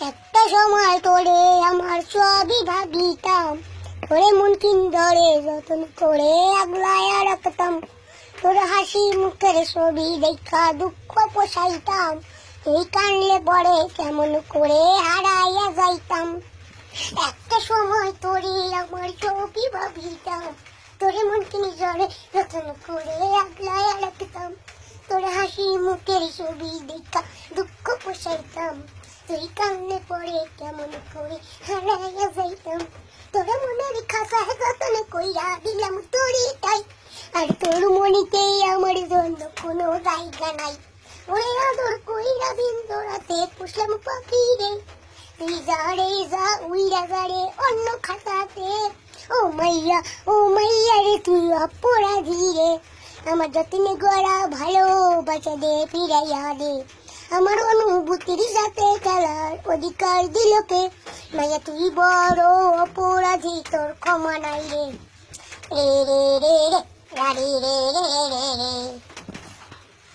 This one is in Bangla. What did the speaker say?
একটা সময় তোরে আমার সবই ভাবিতাম। তোরে মন কিন্দরে যতন করে আগলায়া রাখতাম। তোর হাসি মুখের ছবি দেখা দুঃখ পোষাইতাম। তুই কানলে পরে কেমন করে হারাইয়া যাইতাম। একটা সময় তোরে আমার ছবি ভাবিতাম। তোরে মন নিজরে যতন করে আগলায়া রাখতাম। তোর হাসি মুখের ছবি দেখা দুঃখ পোষাইতাম। তুই কান্নে পরে কেমন করে হারাইয়া যাইতাম? তোর মনের কইরা দিলাম তোরই তাই। আর তোর মনিতে আমার জন্য কোনো জায়গা নাই। ওরে আদর কইরা দিন পুষলাম পাখি রে তুই যা রে যা, উইরা যা রে অন্য খাতাতে। ও মাইয়া ও মাইয়া রে তুই অপরাধী রে। আমার যতনে গড়া ভালোবাসা দে, ফিরাইয়া দে। আমার অনুভূতির সাথে খেলার অধিকার দিলকে মাইয়া তুই বড় অপরাধী তোর ক্ষমা নাই রে রে রে রে রে রে রে রে রে রে